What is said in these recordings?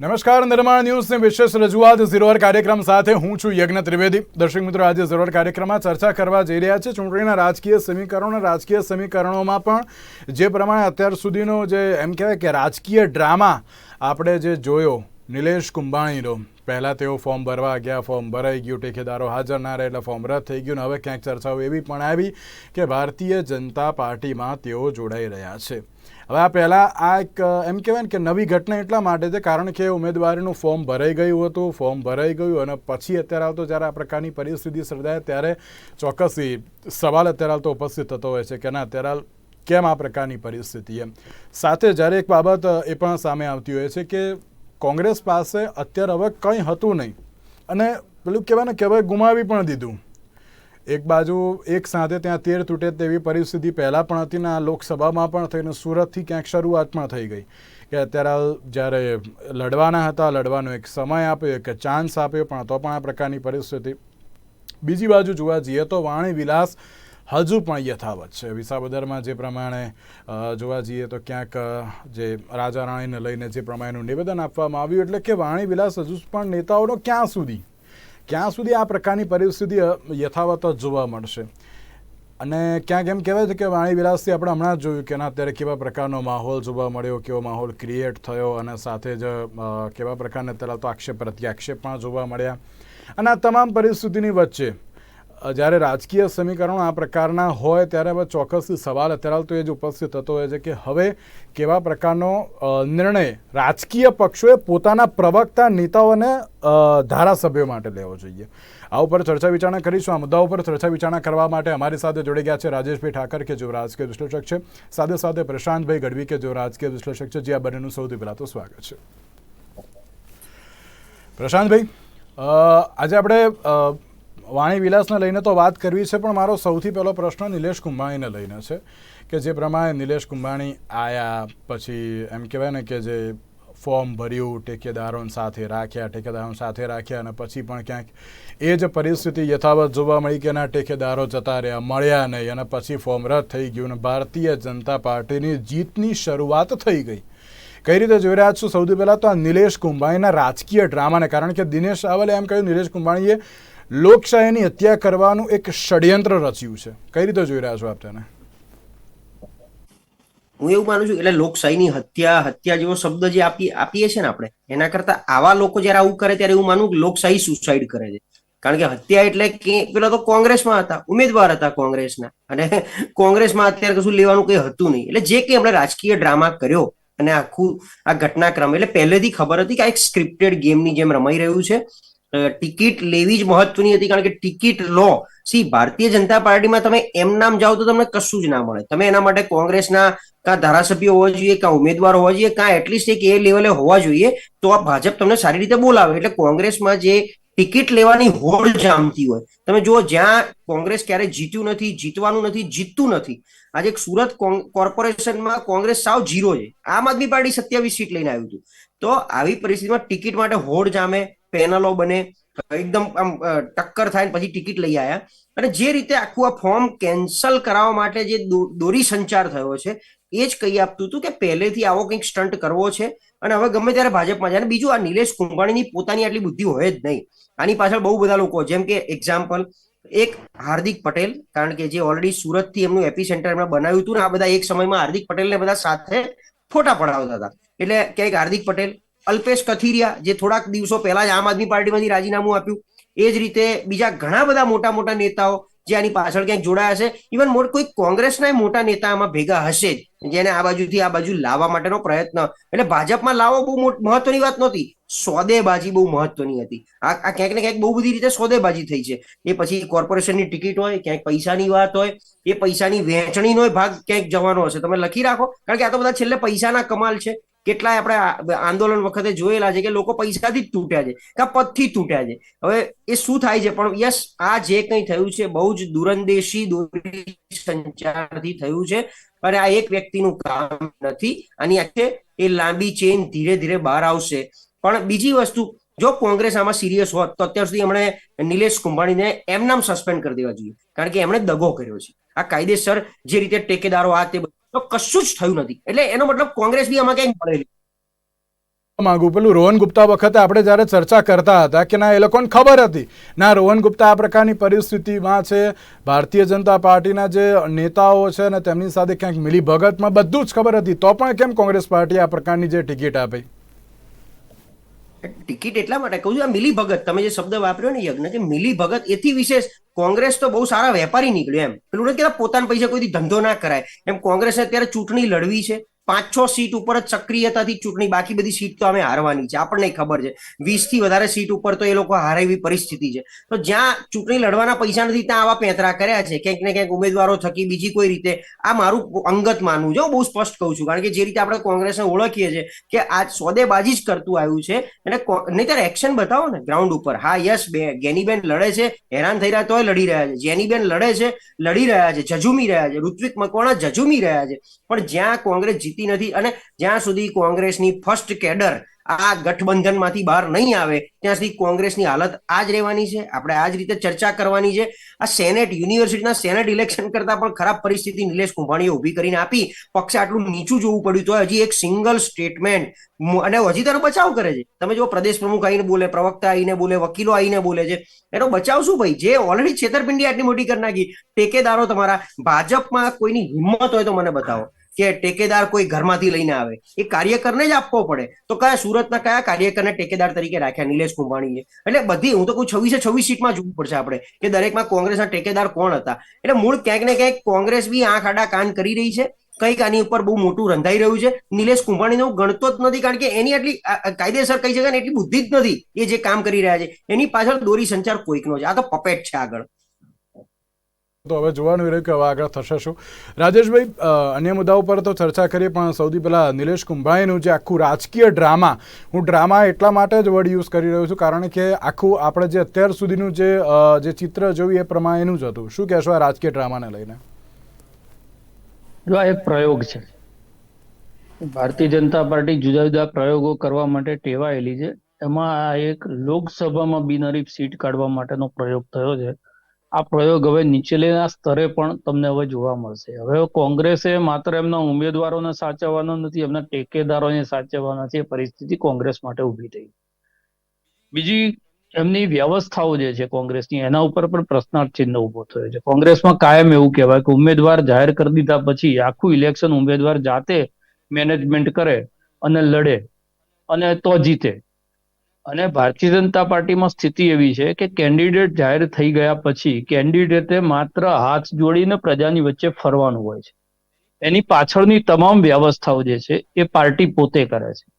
નમસ્કાર, નિર્માણ ન્યૂઝની વિશેષ રજૂઆત. ઝીરોર કાર્યક્રમ સાથે હું છું યજ્ઞ ત્રિવેદી. દર્શક મિત્રો, આજે ઝીરોર કાર્યક્રમમાં ચર્ચા કરવા જઈ રહ્યા છે ચૂંટણીના રાજકીય સમીકરણો રાજકીય સમીકરણોમાં પણ જે પ્રમાણે અત્યાર સુધીનો જે એમ કહેવાય કે રાજકીય ડ્રામા આપણે જે જોયો, નિલેશ કુંભાણીનો. પહેલાં તેઓ ફોર્મ ભરવા ગયા, ફોર્મ ભરાઈ ગયું, ટેકેદારો હાજર ના રહે એટલે ફોર્મ રદ થઈ ગયું ને હવે ક્યાંક ચર્ચાઓ એવી પણ આવી કે ભારતીય જનતા પાર્ટીમાં તેઓ જોડાઈ રહ્યા છે. હવે આ પહેલાં આ એક, એમ કહેવાય ને કે નવી ઘટના એટલા માટે છે, કારણ કે ઉમેદવારીનું ફોર્મ ભરાઈ ગયું હતું ફોર્મ ભરાઈ ગયું અને પછી અત્યારે આવતો જ્યારે આ પ્રકારની પરિસ્થિતિ સર્જાય ત્યારે ચોક્કસથી સવાલ અત્યારે આવતો ઉપસ્થિત થતો હોય છે કે ના, અત્યારે કેમ આ પ્રકારની પરિસ્થિતિ એમ. સાથે જ્યારે એક બાબત એ પણ સામે આવતી હોય છે કે કોંગ્રેસ પાસે અત્યારે હવે કંઈ હતું નહીં. અને પેલું કહેવાય ને કે હવે ગુમાવી પણ દીધું. એક બાજુ એક સાથે ત્યાં તેર તૂટે તેવી પરિસ્થિતિ પહેલાં પણ હતી ને આ લોકસભામાં પણ થઈને સુરતથી ક્યાંક શરૂઆત પણ થઈ ગઈ કે અત્યારે જ્યારે લડવાના હતા, લડવાનો એક સમય આપ્યો, એક ચાન્સ આપ્યો, પણ તો પણ આ પ્રકારની પરિસ્થિતિ. બીજી બાજુ જોવા જઈએ તો વાણી વિલાસ હજુ પણ યથાવત છે. વિસાવદરમાં જે પ્રમાણે જોવા જઈએ તો ક્યાંક જે રાજા રાણીને લઈને જે પ્રમાણેનું નિવેદન આપવામાં આવ્યું એટલે કે વાણી વિલાસ હજુ પણ નેતાઓનો ક્યાં સુધી ક્યાં સુધી આ પ્રકારની પરિસ્થિતિ યથાવત જ જોવા મળશે? અને ક્યાંક એમ કહેવાય છે કે વાણી વિલાસથી આપણે હમણાં જ જોયું કે ના અત્યારે કેવા પ્રકારનો માહોલ જોવા મળ્યો, કેવો માહોલ ક્રિએટ થયો અને સાથે જ કેવા પ્રકારના અત્યારે તો આક્ષેપ, પ્રત્યાક્ષેપ પણ જોવા મળ્યા. અને આ તમામ પરિસ્થિતિની વચ્ચે જ્યારે રાજકીય સમીકરણો આ પ્રકારના હોય ત્યારે હવે ચોક્કસથી સવાલ અત્યારે તો એ જ ઉપસ્થિત થતો હોય છે કે હવે કેવા પ્રકારનો નિર્ણય રાજકીય પક્ષોએ પોતાના પ્રવક્તા, નેતાઓને ધારાસભ્યો માટે લેવો જોઈએ. આ ઉપર ચર્ચા વિચારણા કરીશું. આ મુદ્દા ઉપર ચર્ચા વિચારણા કરવા માટે અમારી સાથે જોડી ગયા છે રાજેશભાઈ ઠાકર, કે જેઓ રાજકીય વિશ્લેષક છે. સાથે સાથે પ્રશાંતભાઈ ગઢવી, કે જેઓ રાજકીય વિશ્લેષક છે. જે આ બંનેનું સૌથી પહેલાં તો સ્વાગત છે. પ્રશાંતભાઈ આજે આપણે વાણી વિલાસને લઈને તો વાત કરવી છે, પણ મારો સૌથી પહેલો પ્રશ્ન નિલેશ કુંભાણીને લઈને છે કે જે પ્રમાણે નિલેશ કુંભાણી આયા, પછી એમ કહેવાય ને કે જે ફોર્મ ભર્યું, ટેકેદારોને સાથે રાખ્યા ઠેકેદારોને સાથે રાખ્યા અને પછી પણ ક્યાંક એ જ પરિસ્થિતિ યથાવત જોવા મળી કે ના, ટેકેદારો જતા રહ્યા, મળ્યા નહીં અને પછી ફોર્મ રદ થઈ ગયું અને ભારતીય જનતા પાર્ટીની જીતની શરૂઆત થઈ ગઈ. કઈ રીતે જોઈ રહ્યા છો? સૌથી પહેલાં તો આ નિલેશ કુંભાણીના રાજકીય ડ્રામાને, કારણ કે દિનેશ રાવલે એમ કહ્યું, નિલેશ કુંભાણીએ લોકશાહીની હત્યા કરવાનું એક ષડયંત્ર રચ્યું છે. કઈ રીતે જોઈ રહ્યા છો આપ તેને? હું એવું માનું છું એટલે લોકશાહીની હત્યા હત્યા જેવો શબ્દ જે આપી, આપીએ છીએ ને આપણે, એના કરતા આવા લોકો જયારે આવું કરે ત્યારે એવું માનું લોકશાહી સુસાઇડ કરે છે. કારણ કે હત્યા એટલે કે પેલા તો કોંગ્રેસમાં હતા, ઉમેદવાર હતા કોંગ્રેસના. અને કોંગ્રેસમાં અત્યારે કશું લેવાનું કઈ હતું નહીં. એટલે જે કંઈ આપણે રાજકીય ડ્રામા કર્યો અને આખું આ ઘટનાક્રમ, એટલે પહેલેથી ખબર હતી કે આ એક સ્ક્રિપ્ટેડ ગેમની જેમ રમાઈ રહ્યું છે. ટિકિટ લેવી જ મહત્વની હતી કારણ કે ટિકિટ લો. સી, ભારતીય જનતા પાર્ટીમાં તમે એમ નામ જાઓ તો તમને કશું જ ના મળે. તમે એના માટે કોંગ્રેસના કાં ધારાસભ્ય હોવા જોઈએ, કાં ઉમેદવાર હોવા જોઈએ, કાં એટલીસ્ટ એક એ લેવલે હોવા જોઈએ, તો આ ભાજપ તમને સારી રીતે બોલાવે. એટલે કોંગ્રેસમાં જે ટિકિટ લેવાની હોડ જામતી હોય, તમે જુઓ જ્યાં કોંગ્રેસ ક્યારેય જીત્યું નથી, જીતવાનું નથી, જીતતું નથી. આજે સુરત કોર્પોરેશનમાં કોંગ્રેસ સાવ જીરો છે. આમ આદમી પાર્ટી સત્યાવીસ સીટ લઈને આવ્યું હતું. તો આવી પરિસ્થિતિમાં ટિકિટ માટે હોડ જામે પેનલો બને, એકદમ આમ ટક્કર થાય પછી ટિકિટ લઈ આવ્યા અને જે રીતે આખું આ ફોર્મ કેન્સલ કરાવવા માટે જે દોરી સંચાર થયો છે, એ જ કહી આપતું હતું કે પહેલેથી આવો કંઈક સ્ટન્ટ કરવો છે. અને હવે ગમે ત્યારે ભાજપમાં જાય બીજું આ નિલેશ કુંભાણીની પોતાની આટલી બુદ્ધિ હોય જ નહીં. આની પાછળ બહુ બધા લોકો, જેમ કે એક્ઝામ્પલ એક હાર્દિક પટેલ, કારણ કે જે ઓલરેડી સુરતથી એમનું એપી સેન્ટર એમણે બનાવ્યું હતું ને, આ બધા એક સમયમાં હાર્દિક પટેલને બધા સાથે ફોટા પડાવતા હતા. એટલે ક્યાંક હાર્દિક પટેલ અલ્પેશ કથિરિયા, જે થોડાક દિવસો પહેલા જ આમ આદમી પાર્ટીમાંથી રાજીનામું આપ્યું. એ જ રીતે બીજા ઘણા બધા મોટા મોટા નેતાઓ જે આની પાછળ ક્યાંક જોડાયા છે ઇવન કોઈ કોંગ્રેસના મોટા નેતા આમાં ભેગા હશે જ, જેને આ બાજુથી આ બાજુ લાવવા માટેનો પ્રયત્ન. એટલે ભાજપમાં લાવવો બહુ મોટ- મહત્વની વાત નહોતી. સોદેબાજી બહુ મહત્વની હતી. આ આ ક્યાંક ને ક્યાંક બહુ બધી રીતે સોદેબાજી થઈ છે. એ પછી કોર્પોરેશનની ટિકિટ હોય, ક્યાંક પૈસાની વાત હોય, એ પૈસાની વહેંચણીનો ભાગ ક્યાંક જવાનો હશે. તમે લખી રાખો, કારણ કે આ તો બધા છેલ્લે પૈસાના કમાલ છે. કેટલાય આપણે આંદોલન વખતે જોયેલા છે કે લોકો પૈસાથી જ તૂટ્યા છે, કે પદથી તૂટ્યા છે. હવે એ શું થાય છે? પણ યસ, આ જે કંઈ થયું છે બહુ જ દૂરંદેશી દોરી સંચારથી થયું છે અને આ એક વ્યક્તિનું કામ નથી. આની આખે એ લાંબી ચેન ધીરે ધીરે બહાર આવશે. પણ બીજી વસ્તુ, જો કોંગ્રેસ આમાં સિરિયસ હોત, તો અત્યાર સુધી એમણે નિલેશ કુંભાણીને એમ નામ સસ્પેન્ડ કરી દેવા જોઈએ. કારણ કે એમણે દગો કર્યો છે. આ કાયદેસર જે રીતે ટેકેદારો આ તે તો કશું જ થયું નથી. એટલે એનો મતલબ કોંગ્રેસ બી આમાં ક્યાંક મળેલી માંગુ પેલું રોહન ગુપ્તા વખતે આપણે જ્યારે ચર્ચા કરતા હતા કે ના એ લોકોને ખબર હતી. ના રોહન ગુપ્તા આ પ્રકારની પરિસ્થિતિમાં છે. ભારતીય જનતા પાર્ટીના જે નેતાઓ છે અને તેમની સાથે ક્યાંક મિલી ભગતમાં બધું જ ખબર હતી. તો પણ કેમ કોંગ્રેસ પાર્ટી આ પ્રકારની જે ટિકિટ આપી? ટિકિટ એટલા માટે કહું છું આ મિલી ભગત તમે જે શબ્દ વાપર્યો ને યજ્ઞ કે મિલી ભગત એથી વિશેષ કોંગ્રેસ તો બહુ સારા વેપારી નીકળ્યો એમ. પેલું નથી પોતાના પૈસા કોઈથી ધંધો ના કરાય. એમ કોંગ્રેસને અત્યારે ચૂંટણી લડવી છે. પાંચ છ સીટ ઉપર જ સક્રિયતાથી ચૂંટણી, બાકી બધી સીટ તો અમે હારવાની છે. આપણને ખબર છે. વીસથી વધારે સીટ ઉપર તો એ લોકો હારે એવી પરિસ્થિતિ છે. તો જ્યાં ચૂંટણી લડવાના પૈસા નથી, ત્યાં આવા પેંતરા કર્યા છે. ક્યાંક ને ક્યાંક ઉમેદવારો થકી બીજી કોઈ રીતે. આ મારું અંગત માનવું છે. બહુ સ્પષ્ટ કહું છું. કારણ કે જે રીતે આપણે કોંગ્રેસને ઓળખીએ છીએ કે આ સોદેબાજી જ કરતું આવ્યું છે. અને નહીં ત્યારે એક્શન બતાવો ને ગ્રાઉન્ડ ઉપર. હા યસ બે, ગેનીબેન લડે છે. હેરાન થઈ રહ્યા તોય લડી રહ્યા છે. જેનીબેન લડે છે, લડી રહ્યા છે. જજુમી રહ્યા છે. ઋત્વિક મકવાણા જજુમી રહ્યા છે. પણ જ્યાં કોંગ્રેસ જીતી નથી અને જ્યાં સુધી કોંગ્રેસની ફર્સ્ટ કેડર આ ગઠબંધનમાંથી બહાર નહીં આવે, ત્યાં સુધી કોંગ્રેસની હાલત આ જ રહેવાની છે. આપણે આ જ રીતે ચર્ચા કરવાની છે. આ સેનેટ, યુનિવર્સિટીના સેનેટ ઇલેક્શન કરતા પણ ખરાબ પરિસ્થિતિ નિલેશ કુંભાણીએ ઊભી કરીને આપી. પક્ષે આટલું નીચું જોવું પડ્યું તો હજી એક સિંગલ સ્ટેટમેન્ટ અને હજી તેનો બચાવ કરે છે. તમે જો પ્રદેશ પ્રમુખ આવીને બોલે, પ્રવક્તા આવીને બોલે, વકીલો આવીને બોલે છે. એનો બચાવ શું ભાઈ? જે ઓલરેડી છેતરપિંડી આટલી મોટી કરી નાખી. ટેકેદારો તમારા. ભાજપમાં કોઈની હિંમત હોય તો મને બતાવો. કે ટેકેદાર કોઈ ઘરમાંથી લઈને આવે, એ કાર્યકરને જ આપવો પડે. તો કયા સુરતના કયા કાર્યકરને ટેકેદાર તરીકે રાખ્યા? નિલેશ કુંભાણીએ. એટલે બધી, હું તો કોઈ છવ્વીસે છવ્વીસ સીટમાં જોવું પડશે આપણે, કે દરેકમાં કોંગ્રેસના ટેકેદાર કોણ હતા? એટલે મૂળ ક્યાંક ને ક્યાંક કોંગ્રેસ બી આંખ આડા કાન કરી રહી છે, કંઈક આની ઉપર બહુ મોટું રંધાઈ રહ્યું છે. નિલેશ કુંભાણીને હું ગણતો જ નથી, કારણ કે એની આટલી કાયદેસર કહી શકાય ને, એટલી બુદ્ધિ જ નથી એ જે કામ કરી રહ્યા છે. એની પાછળ દોરી સંચાર કોઈકનો છે. આ તો પપેટ છે આગળ. તો હવે જોવાનું રહ્યું કે હવે આગળ થશે શું. રાજેશભાઈ અન્ય મુદ્દાઓ પર તો ચર્ચા કરીએ, પણ સૌથી પહેલાં નિલેશ કુંભાઈનું જે આખું રાજકીય ડ્રામા, હું ડ્રામા એટલા માટે જ વર્ડ યુઝ કરી રહ્યો છું, કારણ કે આખું આપણે જે અત્યાર સુધીનું જે જે ચિત્ર જોયું એ પ્રમાણેનું જ હતું. શું કહેશો આ રાજકીય ડ્રામાને લઈને? આ એક પ્રયોગ છે. ભારતીય જનતા પાર્ટી જુદા જુદા પ્રયોગો કરવા માટે ટેવાયેલી છે. એમાં આ એક લોકસભામાં બિનહરીફ સીટ કાઢવા માટેનો પ્રયોગ થયો છે. આ પ્રયોગ હવે નીચેના સ્તરે પણ તમને હવે જોવા મળશે. હવે કોંગ્રેસે માત્ર એમના ઉમેદવારોને સાચવવાનો નથી, એમના ટેકેદારોને સાચવવાના છે. પરિસ્થિતિ કોંગ્રેસ માટે ઊભી થઈ. બીજી એમની વ્યવસ્થાઓ જે છે કોંગ્રેસની, એના ઉપર પણ પ્રશ્નાર્થ ચિહ્ન ઊભો થયો છે. કોંગ્રેસમાં કાયમ એવું કહેવાય કે ઉમેદવાર જાહેર કરી દીધા પછી આખું ઇલેક્શન ઉમેદવાર જાતે મેનેજમેન્ટ કરે અને લડે અને તો જીતે. અને ભારતીય જનતા પાર્ટીમાં સ્થિતિ એવી છે કે કેન્ડિડેટ જાહેર થઈ ગયા પછી કેન્ડિડેટે માત્ર હાથ જોડીને પ્રજાની વચ્ચે ફરવાનું હોય છે. એની પાછળની તમામ વ્યવસ્થાઓ જે છે એ પાર્ટી પોતે કરે છે.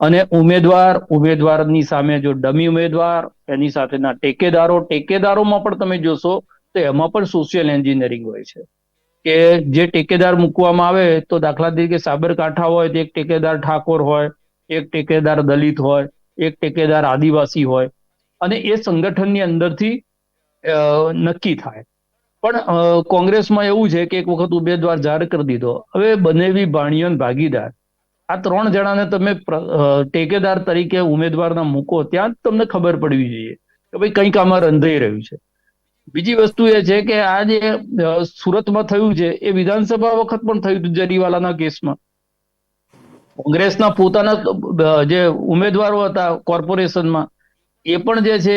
અને ઉમેદવાર ઉમેદવારની સામે જો ડમી ઉમેદવાર, એની સાથેના ટેકેદારો, ટેકેદારોમાં પણ તમે જોશો તો એમાં પણ સોશિયલ એન્જિનિયરિંગ હોય છે. કે જે ટેકેદાર મૂકવામાં આવે તો દાખલા તરીકે સાબરકાંઠા હોય તો એક ટેકેદાર ઠાકોર હોય, એક ટેકેદાર દલિત હોય એક ટેકેદાર આદિવાસી હોય અને એ સંગઠનની અંદરથી નક્કી થાય. પણ કોંગ્રેસમાં એવું છે કે એક વખત ઉમેદવાર જાહેર કરી દીધો. હવે બનેવી ભાણિયન ભાગીદાર. આ ત્રણ જણાને તમે ટેકેદાર તરીકે ઉમેદવારના મૂકો ત્યાં જ તમને ખબર પડવી જોઈએ કે ભાઈ કંઈક આમાં રંધાઈ રહ્યું છે. બીજી વસ્તુ એ છે કે આ જે સુરતમાં થયું છે એ વિધાનસભા વખત પણ થયું હતું જરીવાલાના કેસમાં. કોંગ્રેસના પોતાના જે ઉમેદવારો હતા કોર્પોરેશનમાં, એ પણ જે છે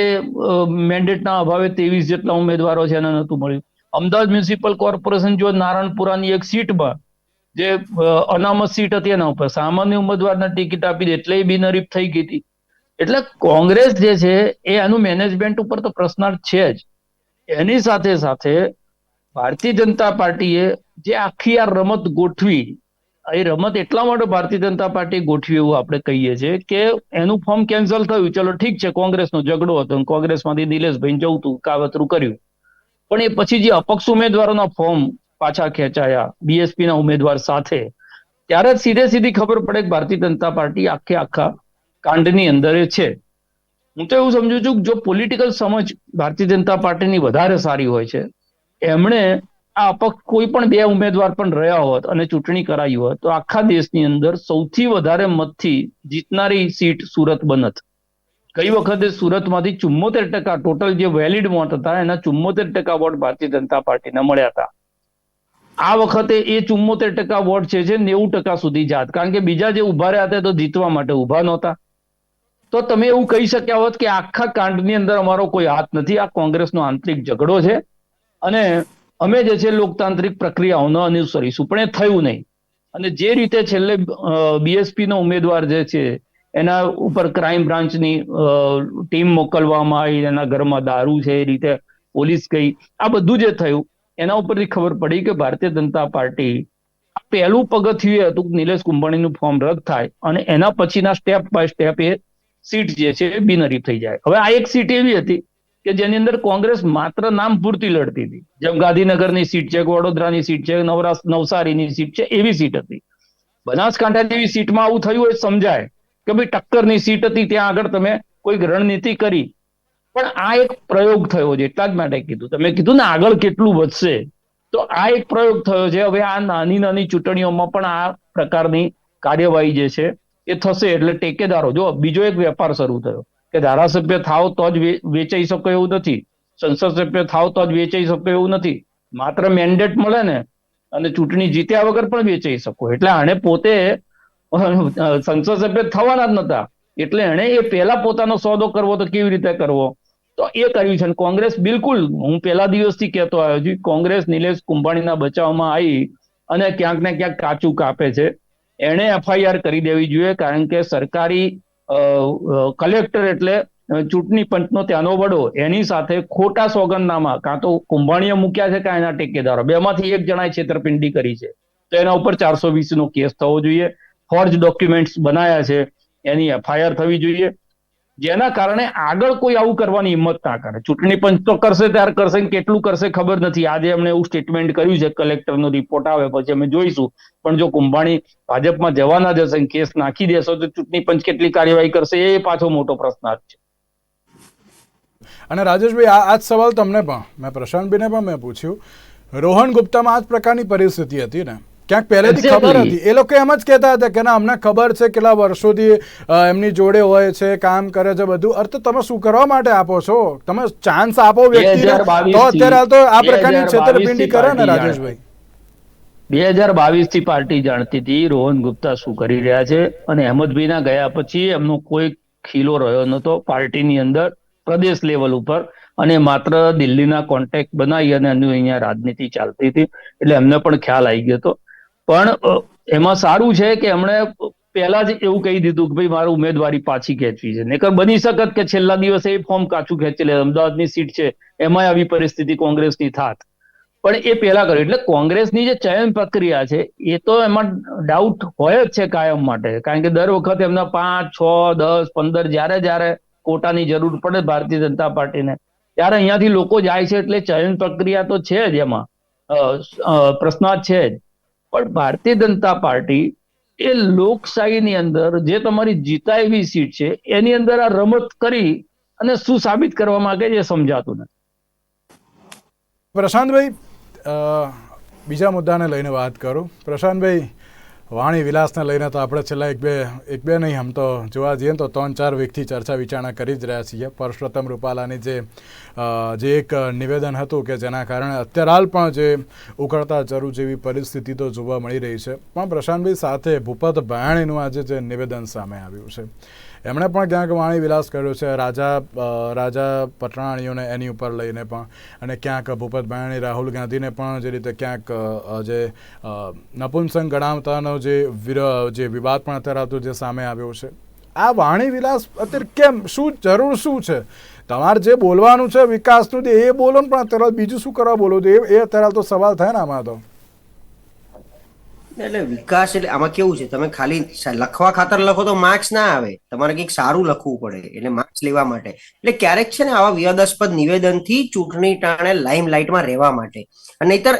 મેન્ડેટના અભાવે ત્રેવીસ જેટલા ઉમેદવારો છે એને નહોતું મળ્યું. અમદાવાદ મ્યુનિસિપલ કોર્પોરેશન જો નારણપુરાની એક સીટમાં જે અનામત સીટ હતી એના ઉપર, સામાન્ય ઉમેદવારને ટિકિટ આપી દે એટલે બિનહરીફ થઈ ગઈ હતી. એટલે કોંગ્રેસ જે છે, એ આનું મેનેજમેન્ટ ઉપર તો પ્રશ્નાર્થ છે જ. એની સાથે સાથે ભારતીય જનતા પાર્ટીએ જે આખી આ રમત ગોઠવી એ રમત એટલા માટે ભારતીય જનતા પાર્ટી ગોઠવી એવું આપણે કહીએ છીએ કે એનું ફોર્મ કેન્સલ થયું. ચલો ઠીક છે, કોંગ્રેસનો ઝઘડો હતો કોંગ્રેસમાંથી દિલેશભાઈ જવું કાવતરું કર્યું. પણ એ પછી જે અપક્ષ ઉમેદવારોના ફોર્મ પાછા ખેંચાયા બીએસપી ના ઉમેદવાર સાથે, ત્યારે જ સીધે સીધી ખબર પડે કે ભારતીય જનતા પાર્ટી આખે આખા કાંડની અંદર છે. હું તો એવું સમજુ છું કે જો પોલિટિકલ સમજ ભારતીય જનતા પાર્ટીની વધારે સારી હોય છે, એમણે આ અપક્ષ કોઈ પણ બે ઉમેદવાર પણ રહ્યા હોત અને ચૂંટણી કરાઈ હોત, તો આખા દેશની અંદર સૌથી વધારે મતથી જીતનારી સીટ સુરત બનત. ગઈ વખતે સુરતમાંથી ચુમ્મોતેર ટકા ટોટલ જે વેલિડ વોટ હતા, એના ચુમ્મોતેર ટકા વોટ ભારતીય જનતા પાર્ટીને મળ્યા હતા. આ વખતે એ ચુમ્મોતેર ટકા વોટ છે જે નેવું ટકા સુધી જાત. કારણ કે બીજા જે ઊભા રહ્યા હતા તો જીતવા માટે ઊભા નહોતા. તો તમે એવું કહી શક્યા હોત કે આખા કાંડની અંદર અમારો કોઈ હાથ નથી. આ કોંગ્રેસનો આંતરિક ઝઘડો છે. અને અમે જે છે લોકતાંત્રિક પ્રક્રિયાઓનો અનુસરીશું, પણ એ થયું નહીં. અને જે રીતે છેલ્લે બીએસપી નો ઉમેદવાર જે છે, એના ઉપર ક્રાઇમ બ્રાન્ચની ટીમ મોકલવામાં આવી, એના ઘરમાં દારૂ છે, એ રીતે પોલીસ ગઈ. આ બધું જે થયું, એના ઉપરથી ખબર પડી કે ભારતીય જનતા પાર્ટી પહેલું પગથિયું હતું નિલેશ કુંભાણીનું ફોર્મ રદ થાય અને એના પછીના સ્ટેપ બાય સ્ટેપ એ સીટ જે છે એ બિનહરીફ થઈ જાય. હવે આ એક સીટ એવી હતી કે જેની અંદર કોંગ્રેસ માત્ર નામ પૂરતી લડતી હતી. જેમ ગાંધીનગરની સીટ છે, વડોદરાની સીટ છે, નવરા, નવસારીની સીટ છે, એવી સીટ હતી. બનાસકાંઠા જેવી સીટમાં આવું થયું હોય સમજાય કે ભાઈ ટક્કરની સીટ હતી, ત્યાં આગળ તમે કોઈક રણનીતિ કરી. પણ આ એક પ્રયોગ થયો છે, એટલા જ માટે કીધું. તમે કીધું ને આગળ કેટલું વધશે. તો આ એક પ્રયોગ થયો છે. હવે આ નાની નાની ચૂંટણીઓમાં પણ આ પ્રકારની કાર્યવાહી જે છે એ થશે એટલે ટેકેદારો. જો બીજો એક વેપાર શરૂ થયો. કે ધારાસભ્ય થાવ તો જ વેચાઈ શકો એવું નથી. સંસદ સભ્ય થાવ તો જ વેચાઈ શકો એવું નથી. માત્ર મેન્ડેટ મળે ને અને ચૂંટણી જીત્યા વગર પણ વેચાઈ શકો. એટલે આને પોતે સંસદ સભ્ય થવાના જ નતા. એટલે એણે એ પહેલા પોતાનો સોદો કરવો તો કેવી રીતે કરવો? તો એ કર્યું છે કોંગ્રેસ બિલકુલ, હું પહેલા દિવસથી કહેતો આવ્યો છું, કોંગ્રેસ નિલેશ કુંભાણીના બચાવમાં આવી અને ક્યાંક ને ક્યાંક કાચું કાપે છે. એણે એફઆઈઆર કરી દેવી જોઈએ, કારણ કે સરકારી કલેક્ટર એટલે ચૂંટણી પંચનો ત્યાંનો વડો. એની સાથે ખોટા સોગંદનામા, કાં તો કુંભાણીએ મૂક્યા છે કાં એના ટેકેદારો. બેમાંથી એક જણાએ છેતરપિંડી કરી છે. તો એના ઉપર ચારસો વીસ નો કેસ થવો જોઈએ. ફોર્જ ડોક્યુમેન્ટ્સ બનાયા છે. એની એફઆઈઆર થવી જોઈએ. જેના કારણે આગળ કોઈ આવું કરવાની હિંમત ના કરે. ચૂંટણી પંચ તો કરશે, ત્યારે કરશે કેટલું કરશે ખબર નથી. આજે એમણે એવું સ્ટેટમેન્ટ કર્યું છે કલેક્ટરનો રિપોર્ટ આવે પછી અમે જોઈશું. પણ જો કુંભાણી ભાજપમાં જશે ને કેસ નાખી દેશો, તો ચૂંટણી પંચ કેટલી કાર્યવાહી કરશે એ પાછો મોટો પ્રશ્નાર્થ છે. અને રાજેશભાઈ, આ આ જ સવાલ તમને પણ, મેં પ્રશાંતભાઈને પણ મેં પૂછ્યું. રોહન ગુપ્તામાં આ જ પ્રકારની પરિસ્થિતિ હતી ને. ક્યાંક પહેલેથી ખબર હતી. એ લોકો એમ જ કહેતા હતા કે ના અમને ખબર છે કેટલા વર્ષોથી એમની જોડે હોય છે કામ કરે છે બધું. અર્થ તમે શું કરવા માટે આપો છો? તમે ચાન્સ આપો વ્યક્તિને. તો અત્યારે તો આ પ્રકારની છેતરપિંડી કરે ને પાર્ટી રાજેશભાઈ. બે હજાર બાવીસથી પાર્ટી જાણતી હતી. રોહન ગુપ્તા શું કરી રહ્યા છે? અને અહેમદભાઈના ગયા પછી એમનો કોઈ ખીલો રહ્યો નતો પાર્ટીની અંદર પ્રદેશ લેવલ ઉપર. અને માત્ર દિલ્હીના કોન્ટેક્ટ બનાવી અને એનું અહીંયા રાજનીતિ ચાલતી હતી. એટલે એમને પણ ખ્યાલ આવી ગયો હતો. પણ એમાં સારું છે કે એમણે પહેલા જ એવું કહી દીધું કે ભાઈ મારે ઉમેદવારી પાછી ખેંચવી છે. નહીતર બની શકત કે છેલ્લા દિવસે એ ફોર્મ કાચું ખેંચી લે, અમદાવાદની સીટ છે, એમાંય આવી પરિસ્થિતિ કોંગ્રેસની થાત. પણ એ પહેલા કર્યું. એટલે કોંગ્રેસની જે ચયન પ્રક્રિયા છે, એ તો એમાં ડાઉટ હોય જ છે કાયમ માટે. કારણ કે દર વખત એમના પાંચ, છ, દસ, પંદર, જ્યારે જ્યારે કોટાની જરૂર પડે ભારતીય જનતા પાર્ટીને, ત્યારે અહીંયાથી લોકો જાય છે એટલે ચયન પ્રક્રિયા તો છે જ એમાં. પ્રશ્નાર્થ છે જ. પણ ભારતીય જનતા પાર્ટી એ લોકશાહીની અંદર જે તમારી જીતાયેલી સીટ છે, એની અંદર આ રમત કરી અને શું સાબિત કરવા માંગે છે સમજાતું નથી. પ્રશાંતભાઈ બીજા મુદ્દાને લઈને વાત કરું. પ્રશાંતભાઈ વાણી વિલાસને લઈને તો આપણે છેલ્લા એક બે એક બે નહીં, આમ તો જોવા જઈએ તો ત્રણ, ચાર વીકથી ચર્ચા વિચારણા કરી જ રહ્યા છીએ. પરસોત્તમ રૂપાલાની જે જે એક નિવેદન હતું કે જેના કારણે અત્યારે હાલ પણ જે ઉકળતા જરૂર જેવી પરિસ્થિતિ તો જોવા મળી રહી છે. પણ પ્રશાંતભાઈ સાથે ભૂપત ભાયાણીનું આજે જે નિવેદન સામે આવ્યું છે. એમણે પણ ક્યાંક વાણી વિલાસ કર્યો છે, રાજા રાજા પટરાણીઓને એની ઉપર લઈને પણ અને ક્યાંક ભૂપત ભાયાણી રાહુલ ગાંધીને પણ જે રીતે ક્યાંક જે નપુંસંગ ગણાવતાનો જે જે વિવાદ પણ અત્યારે આવતો જે સામે આવ્યો છે. આ વાણી વિલાસ અત્યારે કેમ, શું, જરૂર શું છે? તમારે જે બોલવાનું છે વિકાસનું, એ બોલો પણ અત્યારે બીજું શું કરવા બોલો છો? એ એ અત્યારે તો સવાલ થાય ને આમાં તો. એટલે વિકાસ એટલે આમાં કેવું છે? તમે ખાલી લખવા ખાતર લખો તો માર્ક્સ ના આવે. તમારે કંઈક સારું લખવું પડે એટલે માર્ક્સ લેવા માટે. એટલે ક્યારેક છે ને આવા વિવાદાસ્પદ નિવેદનથી ચૂંટણી ટાણે લાઈમ લાઇટમાં રહેવા માટે. અને નહીતર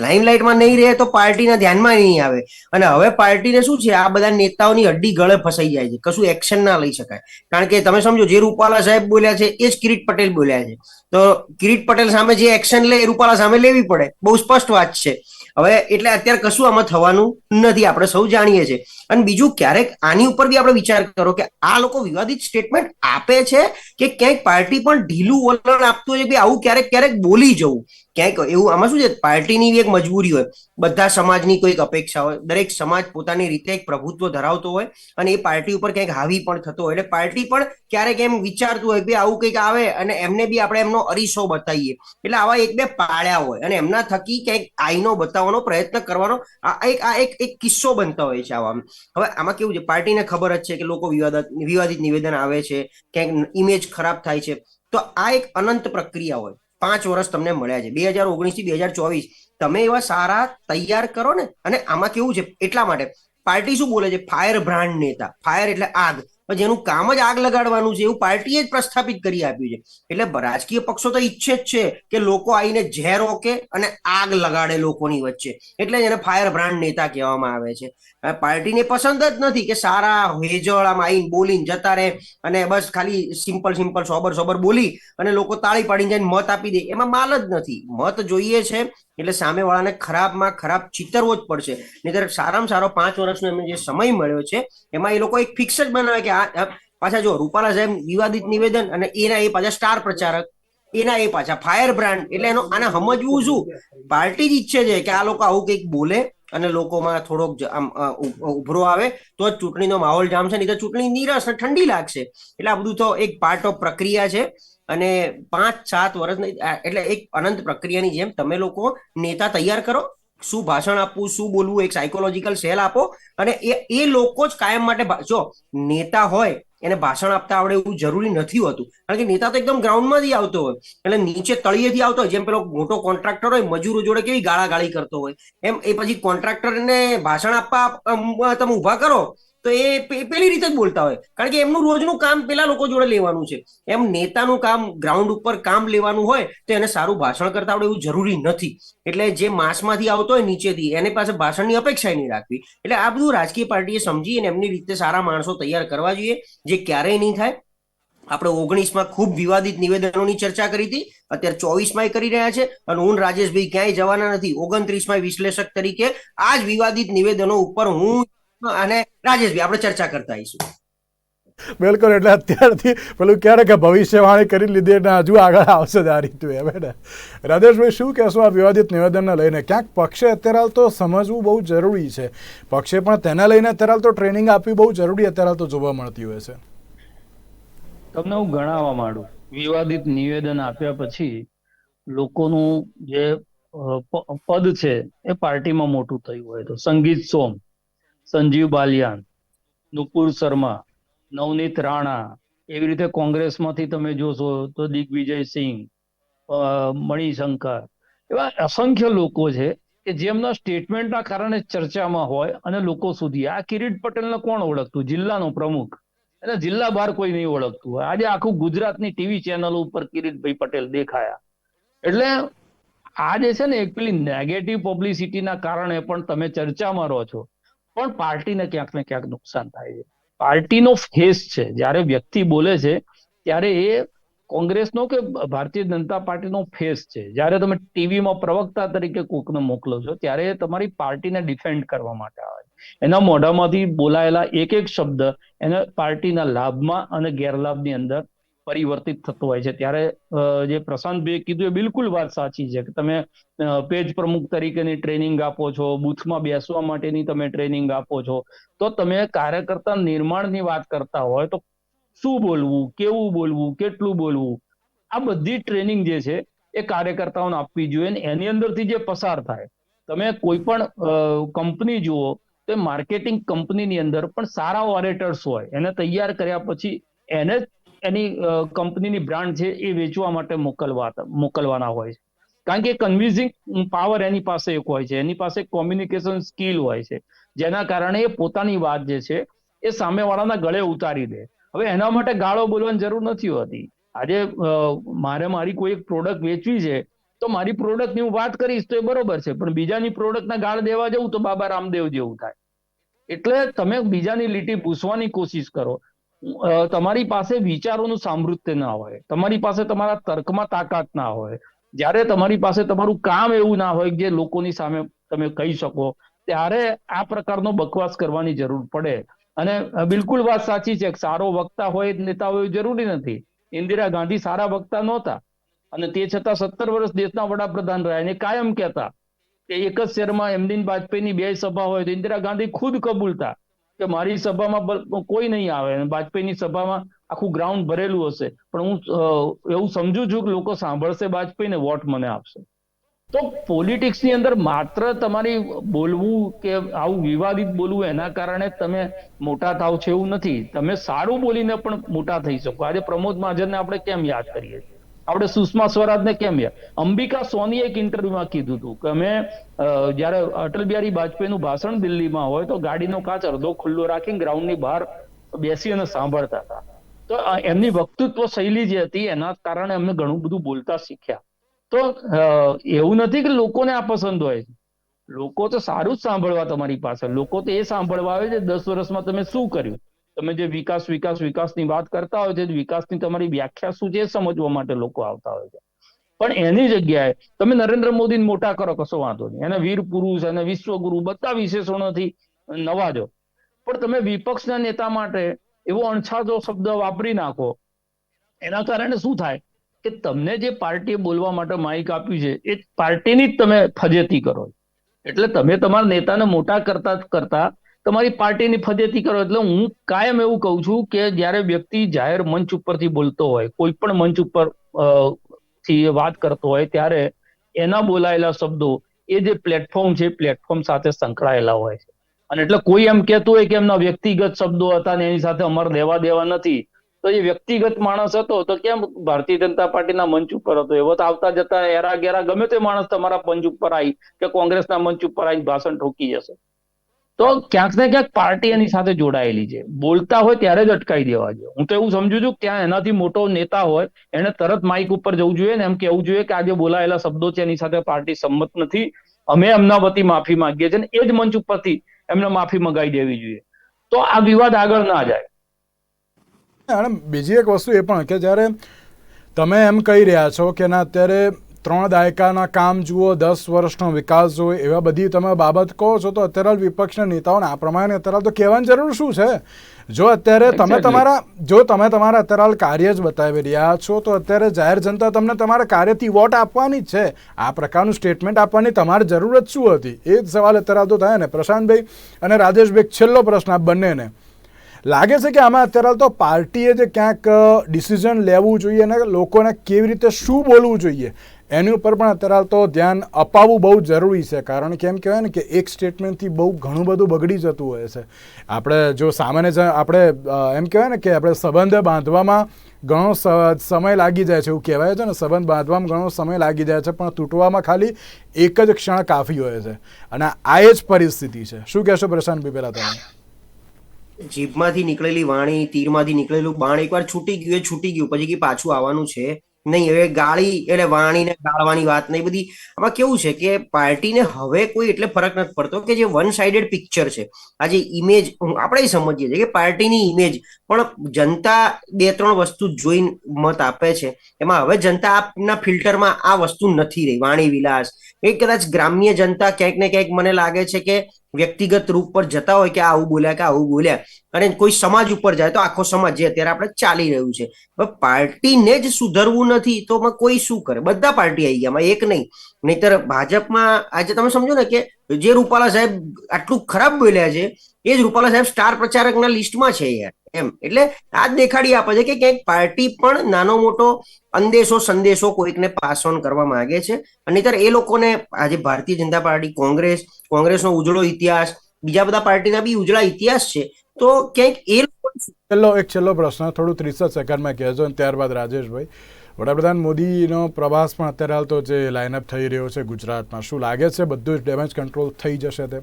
લાઇમ લાઇટમાં નહીં રહે તો પાર્ટીના ધ્યાનમાં નહીં આવે. અને હવે પાર્ટીને શું છે? આ બધા નેતાઓની અડ્ડી ગળે ફસાઈ જાય છે. કશું એક્શન ના લઈ શકાય. કારણ કે તમે સમજો જે રૂપાલા સાહેબ બોલ્યા છે એ જ કિરીટ પટેલ બોલ્યા છે. તો કિરીટ પટેલ સામે જે એક્શન લે એ રૂપાલા સામે લેવી પડે. બહુ સ્પષ્ટ વાત છે. હવે એટલે અત્યારે કશું આમાં થવાનું નથી. આપણે સૌ જાણીએ છીએ. અને બીજું ક્યારેક આની ઉપર બી આપણે વિચાર કરો કે આ લોકો વિવાદિત સ્ટેટમેન્ટ આપે છે કે ક્યાંક પાર્ટી પણ ઢીલું વલણ આપતું હોય કે આવું ક્યારેક ક્યારેક બોલી જવું. ક્યાંક એવું આમાં શું છે? પાર્ટીની એક મજબૂરી હોય. બધા સમાજની કોઈક અપેક્ષા હોય. દરેક સમાજ પોતાની રીતે એક પ્રભુત્વ ધરાવતો હોય અને એ પાર્ટી ઉપર ક્યાંક હાવી પણ થતો હોય. એટલે પાર્ટી પણ ક્યારેક એમ વિચારતું હોય કે આવું કંઈક આવે અને એમને બી આપણે એમનો અરીસો બતાવીએ. એટલે આવા એક બે પાળ્યા હોય અને એમના થકી ક્યાંક આઈનો બતાવવાનો પ્રયત્ન કરવાનો આ એક આ એક એક કિસ્સો બનતા હોય છે આવા હવે આમાં કેવું છે? પાર્ટીને ખબર જ છે કે લોકો વિવાદ, વિવાદિત નિવેદન આવે છે. ક્યાંક ઇમેજ ખરાબ થાય છે. તો આ એક અનંત પ્રક્રિયા હોય. પાંચ વર્ષ તમને મળ્યા છે. બે હજાર ઓગણીસથી બે હજાર ચોવીસ. તમે એવા સારા તૈયાર કરો ને, અને આમાં કેવું છે? એટલા માટે, પાર્ટી શું બોલે છે? ફાયર બ્રાન્ડ નેતા. ફાયર એટલે આગ. જેનું કામ જ આગ લગાડવાનું છે, એવું પાર્ટીએ જ પ્રસ્થાપિત કરી આપ્યું છે. એટલે રાજકીય પક્ષો તો ઈચ્છે જ છે કે લોકો આવીને ઝેર ઓકે અને આગ લગાડે લોકોની વચ્ચે. એટલે એને ફાયર બ્રાન્ડ નેતા કહેવામાં આવે છે. પાર્ટીને પસંદ જ નથી કે સારા હેજળ આમ આવીને બોલીને જતા રહે અને બસ ખાલી સિમ્પલ સિમ્પલ સોબર સોબર બોલી અને લોકો તાળી પાડીને જઈને મત આપી દે. એમાં માલ જ નથી. મત જોઈએ છે એટલે સામેવાળાને ખરાબમાં ખરાબ ચિતરવો જ પડશે. નહીતર સારામાં સારો પાંચ વર્ષનો એમને જે સમય મળ્યો છે, એમાં એ લોકો એક ફિક્સ જ બનાવે કે આ પાછા જો રૂપાલા સાહેબ વિવાદિત નિવેદન અને એના એ પાછા સ્ટાર પ્રચારક, એના એ પાછા ફાયર બ્રાન્ડ, એટલે એનો આને સમજવું શું? પાર્ટી જ ઈચ્છે છે કે આ લોકો આવું કંઈક બોલે અને લોકોમાં થોડોક આમ ઉભરો આવે, તો જ ચૂંટણીનો માહોલ જામશે, નહીં તો ચૂંટણી નીરસ અને ઠંડી લાગશે. એટલે આ બધું તો એક પાર્ટ ઓફ પ્રક્રિયા છે અને પાંચ સાત વર્ષ એટલે એક અનંત પ્રક્રિયાની જેમ તમે લોકો નેતા તૈયાર કરો શું ભાષણ આપવું, શું બોલવું, એક સાયકોલોજીકલ સેલ આપો. અને એ એ લોકો જ કાયમ માટે જો નેતા હોય, એને ભાષણ આપતા આવડે એવું જરૂરી નથી હોતું. કારણ કે નેતા તો એકદમ ગ્રાઉન્ડમાંથી આવતો હોય. એટલે નીચે તળિયેથી આવતો હોય, જેમ પેલો મોટો કોન્ટ્રાક્ટર હોય, મજૂરો જોડે કેવી ગાળાગાળી કરતો હોય. એમ એ પછી કોન્ટ્રાક્ટરને ભાષણ આપવા તમે ઊભા કરો તો એ પેલી રીતે જ બોલતા હોય. કારણ કે એમનું રોજનું કામ પેલા લોકો જોડે લેવાનું છે. એમ નેતાનું કામ ગ્રાઉન્ડ ઉપર કામ લેવાનું હોય, તો એને સારું ભાષણ કરતા આવડે એવું જરૂરી નથી. એટલે જે માસમાંથી આવતો હોય નીચેથી, એની પાસે ભાષણની અપેક્ષા નહીં રાખવી. એટલે આ બધું રાજકીય પાર્ટીએ સમજી અને એમની રીતે સારા માણસો તૈયાર કરવા જોઈએ, જે ક્યારેય નહીં થાય. આપણે ઓગણીસમાં ખૂબ વિવાદિત નિવેદનોની ચર્ચા કરી હતી. અત્યારે ચોવીસમાં કરી રહ્યા છે. અને હું રાજેશભાઈ ક્યાંય જવાના નથી. ઓગણત્રીસમાં વિશ્લેષક તરીકે આ જ વિવાદિત નિવેદનો ઉપર હું અને રાજેશભાઈ આપણે ચર્ચા કરતા આવીશું. બિલકુલ એટલે અત્યારથી પેલું ક્યારેક ભવિષ્યવાણી કરી લીધી એટલે હજુ આગળ આવશે જ આ રીતું એમ ને? રાજેશભાઈ શું કહેશો આ વિવાદિત નિવેદનને લઈને? ક્યાંક પક્ષે અત્યારે હાલ તો સમજવું બહુ જરૂરી છે. પક્ષે પણ તેને લઈને અત્યારે હાલ તો ટ્રેનિંગ આપવી બહુ જરૂરી અત્યારે હાલ તો જોવા મળતી હોય છે. તમને હું ગણાવવા માંડું. વિવાદિત નિવેદન આપ્યા પછી લોકોનું જે પદ છે એ પાર્ટીમાં મોટું થયું હોય તો. સંગીત સોમ સંજીવ બાલિયાન, નુપુર શર્મા, નવનીત રાણા એવી રીતે કોંગ્રેસમાંથી તમે જોશો તો દિગ્વિજય મણિશંકર એવા અસંખ્ય લોકો છે કે જેમના સ્ટેટમેન્ટના કારણે ચર્ચામાં હોય અને લોકો સુધી. આ કિરીટ પટેલને કોણ ઓળખતું? જિલ્લાનો પ્રમુખ. એટલે જિલ્લા બહાર કોઈ નહીં ઓળખતું હોય. આજે આખું ગુજરાતની ટીવી ચેનલ ઉપર કિરીટભાઈ પટેલ દેખાયા. એટલે આ જે છે ને એક પેલી નેગેટિવ પબ્લિસિટીના કારણે પણ તમે ચર્ચામાં રહો છો. પણ પાર્ટીને ક્યાંક ને ક્યાંક નુકસાન થાય છે. પાર્ટીનો ફેસ છે. જ્યારે વ્યક્તિ બોલે છે, ત્યારે એ કોંગ્રેસનો કે ભારતીય જનતા પાર્ટીનો ફેસ છે. જ્યારે તમે ટીવીમાં પ્રવક્તા તરીકે કોકને મોકલો છો, ત્યારે તમારી પાર્ટીને ડિફેન્ડ કરવા માટે આવે છે. એના મોઢામાંથી બોલાયેલા એક એક શબ્દ એને પાર્ટીના લાભમાં અને ગેરલાભની અંદર પરિવર્તિત થતો હોય છે. ત્યારે જે પ્રશાંતભાઈ કીધું એ બિલકુલ વાત સાચી છે કે તમે પેજ પ્રમુખ તરીકેની ટ્રેનિંગ આપો છો, બુથમાં બેસવા માટેની તમે ટ્રેનિંગ આપો છો. તો તમે કાર્યકર્તા નિર્માણની વાત કરતા હોય તો શું બોલવું, કેવું બોલવું, કેટલું બોલવું? આ બધી ટ્રેનિંગ જે છે એ કાર્યકર્તાઓને આપવી જોઈએ અને એની અંદરથી જે પસાર થાય. તમે કોઈ પણ કંપની જુઓ, તો માર્કેટિંગ કંપનીની અંદર પણ સારા ઓરેટર્સ હોય. એને તૈયાર કર્યા પછી એને એની કંપનીની બ્રાન્ડ છે એ વેચવા માટે મોકલવા, મોકલવાના હોય છે. કારણ કે કન્વિઝિંગ પાવર એની પાસે એક હોય છે. એની પાસે કોમ્યુનિકેશન સ્કિલ હોય છે. જેના કારણે એ પોતાની વાત જે છે એ સામેવાળાના ગળે ઉતારી દે. હવે એના માટે ગાળો બોલવાની જરૂર નથી હોતી. આજે મારે મારી કોઈ એક પ્રોડક્ટ વેચવી છે તો મારી પ્રોડક્ટની હું વાત કરીશ તો એ બરોબર છે. પણ બીજાની પ્રોડક્ટના ગાળ દેવા જવું તો બાબા રામદેવ જેવું થાય. એટલે તમે બીજાની લીટી પૂછવાની કોશિશ કરો. તમારી પાસે વિચારોનું સામૃત્ય ના હોય, તમારી પાસે તમારા તર્કમાં તાકાત ના હોય, જ્યારે તમારી પાસે તમારું કામ એવું ના હોય જે લોકોની સામે તમે કહી શકો, ત્યારે આ પ્રકારનો બકવાસ કરવાની જરૂર પડે. અને બિલકુલ વાત સાચી છે સારો વક્તા હોય નેતા હોય જરૂરી નથી. ઇન્દિરા ગાંધી સારા વક્તા નહોતા. અને તે છતાં સત્તર વર્ષ દેશના વડાપ્રધાન રહ્યા. અને કાયમ કહેતા કે એક જ શહેરમાં એમડી વાજપેયીની બે સભા હોય તો ઇન્દિરા ગાંધી ખુદ કબૂલતા. કે મારી સભામાં કોઈ નહીં આવે. વાજપેયીની સભામાં આખું ગ્રાઉન્ડ ભરેલું હશે. પણ હું એવું સમજુ છું કે લોકો સાંભળશે વાજપેયીને વોટ મને આપશે. તો પોલિટિક્સની અંદર માત્ર તમારી બોલવું કે આવું વિવાદિત બોલવું એના કારણે તમે મોટા થાવ છે એવું નથી. તમે સારું બોલીને પણ મોટા થઈ શકો. આજે પ્રમોદ મહાજનને આપણે કેમ યાદ કરીએ છીએ? આપણે સુષ્મા સ્વરાજને કેમ યાર? અંબિકા સોનીએ એક ઇન્ટરવ્યુમાં કીધું હતું કે અમે જ્યારે અટલ બિહારી વાજપેયીનું ભાષણ દિલ્હીમાં હોય તો ગાડીનો કાચ અડધો ખુલ્લો રાખીને ગ્રાઉન્ડની બહાર બેસી અને સાંભળતા હતા. તો એમની વક્તૃત્વ શૈલી જે હતી એના કારણે અમને ઘણું બધું બોલતા શીખ્યા. તો એવું નથી કે લોકોને આ પસંદ હોય. લોકો તો સારું જ સાંભળવા તમારી પાસે. લોકો તો એ સાંભળવા આવે છે, દસ વર્ષમાં તમે શું કર્યું? તમે જે વિકાસ વિકાસ, વિકાસની વાત કરતા હોય છે, વિકાસની તમારી વ્યાખ્યા શું છે સમજવા માટે લોકો આવતા હોય છે. પણ એની જગ્યાએ તમે નરેન્દ્ર મોદીને મોટા કરો, કશો વાંધો નહીં. એને વીર પુરુષ અને વિશ્વગુરુ બધા વિશેષણોથી નવાજો પણ તમે વિપક્ષના નેતા માટે એવો અણછાતો શબ્દ વાપરી નાખો, એના કારણે શું થાય કે તમને જે પાર્ટીએ બોલવા માટે માઇક આપ્યું છે, એ પાર્ટીની જ તમે ફજેતી કરો એટલે તમે તમારા નેતાને મોટા કરતા કરતા તમારી પાર્ટીની ફજેતી કરો એટલે હું કાયમ એવું કહું છું કે જ્યારે વ્યક્તિ જાહેર મંચ ઉપરથી બોલતો હોય, કોઈ પણ મંચ ઉપરથી વાત કરતો હોય, ત્યારે એના બોલાયેલા શબ્દો એ જે પ્લેટફોર્મ છે પ્લેટફોર્મ સાથે સંકળાયેલા હોય છે. અને એટલે કોઈ એમ કહેતું હોય કે એમના વ્યક્તિગત શબ્દો હતા ને એની સાથે અમારે લેવા દેવા નથી, તો એ વ્યક્તિગત માણસ હતો તો કેમ ભારતીય જનતા પાર્ટીના મંચ ઉપર હતો? એવો તો આવતા જતા એરા ગેરા ગમે તે માણસ તમારા મંચ ઉપર આવી કે કોંગ્રેસના મંચ ઉપર આવી ભાષણ ઠોકી જશે. તો ક્યાંક ને ક્યાંક પાર્ટી એની સાથે જોડાયેલી છે. બોલતા હોય ત્યારે જ અટકાવી દેવા જોઈએ. હું તો એવું સમજુ છું કે ત્યાં એનાથી મોટો નેતા હોય, એને તરત માઇક ઉપર જવું જોઈએ ને એમ કેવું જોઈએ કે આજે બોલાયેલા શબ્દો છે એની સાથે પાર્ટી સંમત નથી. અમે એમના વતી માફી માંગીએ છીએ એ જ મંચ ઉપરથી એમને માફી મંગાવી દેવી જોઈએ. તો આ વિવાદ આગળ ના જાય. બીજી એક વસ્તુ એ પણ કે જ્યારે તમે એમ કહી રહ્યા છો કે ના, અત્યારે ત્રણ દાયકાના કામ જુઓ દસ વર્ષનો વિકાસ જુઓ એવા બધી તમે બાબત કહો છો તો અત્યારે વિપક્ષના નેતાઓને આ પ્રમાણે અત્યારે તો કહેવાની જરૂર શું છે? જો અત્યારે તમે તમારા જો તમે તમારા અત્યારે કાર્ય જ બતાવી રહ્યા છો તો અત્યારે જાહેર જનતા તમને તમારા કાર્યથી વોટ આપવાની જ છે. આ પ્રકારનું સ્ટેટમેન્ટ આપવાની તમારી જરૂરત શું હતી? એ જ સવાલ અત્યારે તો થાય ને. પ્રશાંતભાઈ અને રાજેશભાઈ છેલ્લો પ્રશ્ન આ બંનેને. લાગે છે કે આમાં અત્યારે તો પાર્ટીએ જે ક્યાંક ડિસિઝન લેવું જોઈએ અને લોકોને કેવી રીતે શું બોલવું જોઈએ, એની ઉપર પણ અત્યારે તો ધ્યાન અપાવવું બહુ જરૂરી છે. કારણ કે એમ કહેવાય ને કે એક સ્ટેટમેન્ટથી બહુ ઘણું બધું બગડી જતું હોય છે. આપણે જો સામાન્ય આપણે એમ કહેવાય ને કે આપણે સંબંધ બાંધવામાં ઘણો સમય લાગી જાય છે એવું કહેવાય છે ને, સંબંધ બાંધવામાં ઘણો સમય લાગી જાય છે, પણ તૂટવામાં ખાલી એક જ ક્ષણ કાફી હોય છે. અને આ એ જ પરિસ્થિતિ છે. શું કહેશો પ્રશાંત બી પહેલાં તમે? જીભમાંથી નીકળેલી વાણી, તીરમાંથી નીકળેલું બાણ એકવાર છૂટી ગયું, એ છૂટી ગયું. પછી પાછું આવવાનું છે. નહીં, હવે ગાળી એટલે વાણીને ગાળવાની વાત નહીં. બધી આમાં કેવું છે કે પાર્ટીને હવે કોઈ એટલે ફરક નથી પડતો કે જે વન સાઇડેડ પિક્ચર છે. આ જે ઇમેજ આપણે સમજીએ છીએ કે પાર્ટીની ઇમેજ પણ જનતા બે ત્રણ વસ્તુ જોઈને મત આપે છે. એમાં હવે જનતા આપના ફિલ્ટરમાં આ વસ્તુ નથી રહી. વાણી વિલાસ. એ કદાચ ગ્રામ્ય જનતા ક્યાંક ને ક્યાંક મને લાગે છે કે વ્યક્તિગત રૂપ પર જતા હોય કે આવું બોલ્યા કે આવું બોલ્યા, અને કોઈ સમાજ ઉપર જાય તો આખો સમાજ જે અત્યારે આપણે ચાલી રહ્યું છે. હવે પાર્ટીને જ સુધરવું નથી તો કોઈ શું કરે? બધા પાર્ટી આવી ગયા એક નહીં. નહીતર ભાજપમાં આજે તમે સમજો ને કે જે રૂપાલા સાહેબ આટલું ખરાબ બોલ્યા છે, એ જ રૂપાલા સાહેબ સ્ટાર પ્રચારકના લિસ્ટમાં છે યાર એમ. એટલે આ દેખાડી આપે છે કે ક્યાંક પાર્ટી પણ નાનો મોટો અંદેશો સંદેશો કોઈકને પાસ ઓન કરવા માંગે છે. અને એ લોકોને આજે ભારતીય જનતા પાર્ટી, કોંગ્રેસ, કોંગ્રેસનો ઉજળો ઇતિહાસ, બીજા બધા પાર્ટીના બી ઉજળા ઇતિહાસ છે. તો ક્યાંક એ છેલ્લો, એક છેલ્લો પ્રશ્ન, થોડું ત્રીસ સેકન્ડમાં કહેજો અને ત્યારબાદ રાજેશભાઈ. વડાપ્રધાન મોદીનો પ્રવાસ પણ અત્યારે હાલ તો જે લાઇનઅપ થઈ રહ્યો છે ગુજરાતમાં. શું લાગે છે? બધું જ ડેમેજ કંટ્રોલ થઈ જશે તેમ?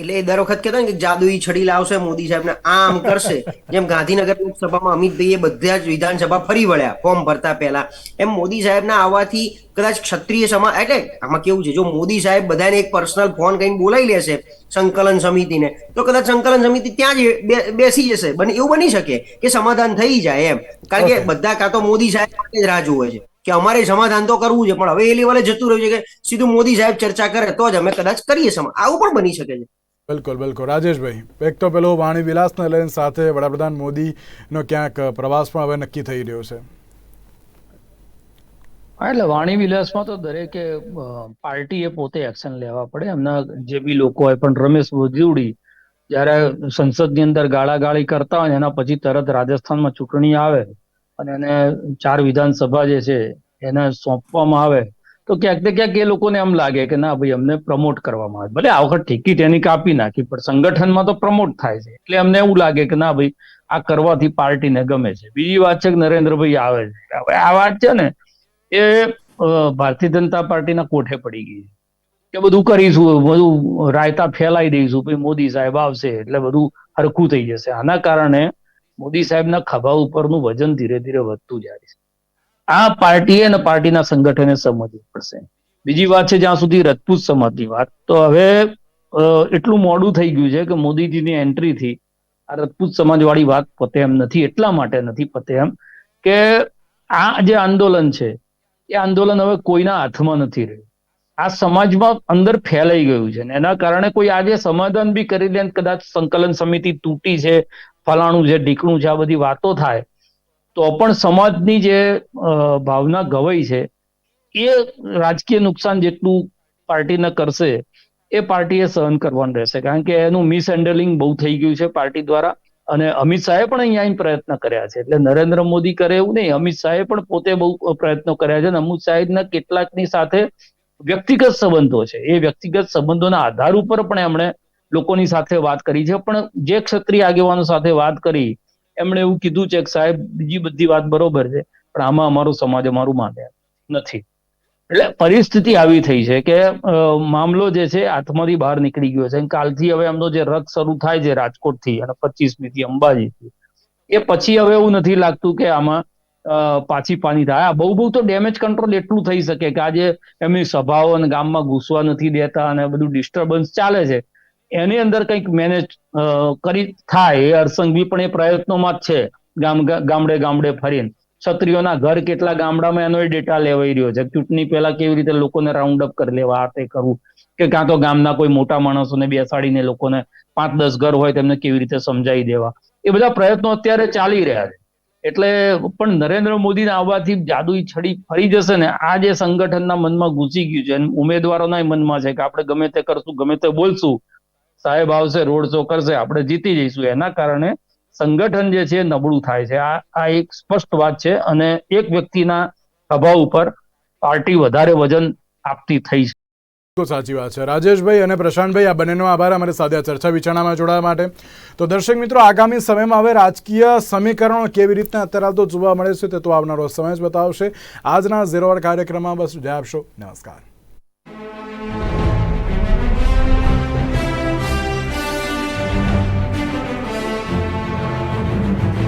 એટલે એ દર વખત કહેતા ને કે જાદુઈ છડી લાવશે મોદી સાહેબને આમ કરશે. જેમ ગાંધીનગર લોકસભામાં અમિતભાઈએ બધા જ વિધાનસભા ફરી વળ્યા ફોર્મ ભરતા પહેલા. એમ મોદી સાહેબના આવવાથી કદાચ ક્ષત્રિય સમાજ એટલે આમાં કેવું છે જો મોદી સાહેબ બધાને એક પર્સનલ ફોન કરીને બોલાવી લેશે સંકલન સમિતિને તો કદાચ સંકલન સમિતિ ત્યાં જ બેસી જશે. બને એવું બની શકે કે સમાધાન થઈ જાય એમ. કારણ કે બધા કાં તો મોદી સાહેબ માટે જ રાહ જોવે છે કે અમારે સમાધાન તો કરવું છે પણ હવે એ લેવલે જતું રહ્યું છે કે સીધું મોદી સાહેબ ચર્ચા કરે તો જ અમે કદાચ કરીએ સમા આવું પણ બની શકે છે. બિલકુલ બિલકુલ. રાજેશભાઈ, એક તો પેલો વાણી વિલાસને લઈને સાથે વડાપ્રધાન મોદીનો ક્યાંક પ્રવાસ પણ હવે નક્કી થઈ રહ્યો છે. એટલે વાણી વિલાસમાં તો દરેકે પાર્ટીએ પોતે એક્શન લેવા પડે. એમના જે બી લોકો હોય, પણ રમેશ વજુડી જ્યારે સંસદની અંદર ગાળાગાળી કરતા હોય એના પછી તરત રાજસ્થાનમાં ચૂંટણી આવે અને એને ચાર વિધાનસભા જે છે, એને સોંપવામાં આવે તો ક્યાંક ક્યાંક એ લોકોને એમ લાગે કે ના ભાઈ, અમને પ્રમોટ કરવામાં આવે. ભલે આ વખત ટિકિટ એની કાપી નાખી, પણ સંગઠનમાં તો પ્રમોટ થાય છે. એટલે અમને એવું લાગે કે ના ભાઈ, આ કરવાથી પાર્ટીને ગમે છે. બીજી વાત છે કે નરેન્દ્રભાઈ આવે છે. હવે આ વાત છે ને, એ ભારતીય જનતા પાર્ટીના કોઠે પડી ગઈ છે. કે બધું કરીશું, બધું રાયતા ફેલાઈ દઈશું, પછી મોદી સાહેબ આવશે, એટલે બધું હરખું થઈ જશે. આના કારણે મોદી સાહેબના ખભા ઉપરનું વજન ધીરે ધીરે વધતું જાય છે. આ પાર્ટીએ અને પાર્ટીના સંગઠને સમજવું પડશે. બીજી વાત છે, જ્યાં સુધી રજપૂત સમાજની વાત, તો હવે એટલું મોડું થઈ ગયું છે કે મોદીજીની એન્ટ્રીથી આ રજપૂત સમાજવાળી વાત પતે એમ નથી, એટલા માટે નથી પતે એમ, કે આ જે આંદોલન છે, એ આંદોલન હવે કોઈના હાથમાં નથી રહ્યું. આ સમાજમાં અંદર ફેલાઈ ગયું છે એના કારણે કોઈ આજે સમાધાન બી કરી લે કદાચ સંકલન સમિતિ તૂટી છે, ફલાણું છે, ઢીકણું છે, આ બધી વાતો થાય તો પણ સમાજની જે ભાવના ગવાઈ છે, એ રાજકીય નુકસાન જેટલું પાર્ટીને કરશે, એ પાર્ટીએ સહન કરવાનું રહેશે. કારણ કે એનું મિસહેન્ડલિંગ બહુ થઈ ગયું છે પાર્ટી દ્વારા. અને અમિત શાહે પણ અહીંયા પ્રયત્ન કર્યા છે. એટલે નરેન્દ્ર મોદી કરે એવું નહીં. અમિત શાહે પણ પોતે બહુ પ્રયત્નો કર્યા છે. અને અમિત શાહના કેટલાકની સાથે વ્યક્તિગત સંબંધો છે. એ વ્યક્તિગત સંબંધોના આધાર ઉપર પણ એમણે લોકોની સાથે વાત કરી છે. પણ જે ક્ષત્રિય આગેવાનો સાથે વાત કરી એમણે એવું કીધું છે કે સાહેબ, બીજી બધી વાત બરોબર છે, પણ આમાં અમારો સમાજ અમારું માને નથી. એટલે પરિસ્થિતિ આવી થઈ છે કે મામલો જે છે હાથમાંથી બહાર નીકળી ગયો છે. કાલથી હવે એમનો જે રથ શરૂ થાય છે રાજકોટથી અને પચીસમી થી અંબાજીથી, એ પછી હવે એવું નથી લાગતું કે આમાં પાછી પાની થાય. બહુ બહુ તો ડેમેજ કંટ્રોલ એટલું થઈ શકે કે આજે એમની સભાઓ અને ગામમાં ઘૂસવા નથી દેતા અને બધું ડિસ્ટર્બન્સ ચાલે છે. એની અંદર કંઈક મેનેજ કરી થાય એ અરસંઘવી પણ એ પ્રયત્નોમાં જ છે. ગામ ગામડે ગામડે ફરીને. ક્ષત્રિયોના ઘર કેટલા ગામડામાં એનો ડેટા લેવાઈ રહ્યો છે. ચૂંટણી પહેલા કેવી રીતે લોકોને રાઉન્ડ અપ કરી લેવા તે કરવું? કે કાં તો ગામના કોઈ મોટા માણસોને બેસાડીને લોકોને પાંચ દસ ઘર હોય તેમને કેવી રીતે સમજાવી દેવા? એ બધા પ્રયત્નો અત્યારે ચાલી રહ્યા છે. એટલે પણ નરેન્દ્ર મોદીના આવવાથી જાદુઈ છડી ફરી જશે ને, આ જે સંગઠનના મનમાં ઘૂસી ગયું છે ઉમેદવારોના મનમાં છે કે આપણે ગમે તે કરશું, ગમે તે બોલશું સાહેબ આવશે, રોડ શો કરશે, આપણે જીતી જઈશું. એના કારણે સંગઠન જે છે નબળું થાય છે. આ આ એક સ્પષ્ટ વાત છે અને એક વ્યક્તિના અભાવ ઉપર પાર્ટી વધારે વજન આપતી થઈ છે. સાચી વાત છે. રાજેશભાઈ અને પ્રશાંતભાઈ, આ બંનેનો આભાર. અમારી સાથે ચર્ચા વિચારણામાં જોડાવા માટે. તો દર્શક મિત્રો, આગામી સમયમાં હવે રાજકીય સમીકરણો કેવી રીતના અત્યારે તો જોવા મળે છે તે તો આવનારો સમય જ બતાવશે. આજના ઝીરો કાર્યક્રમમાં બસ જય આપશો. નમસ્કાર.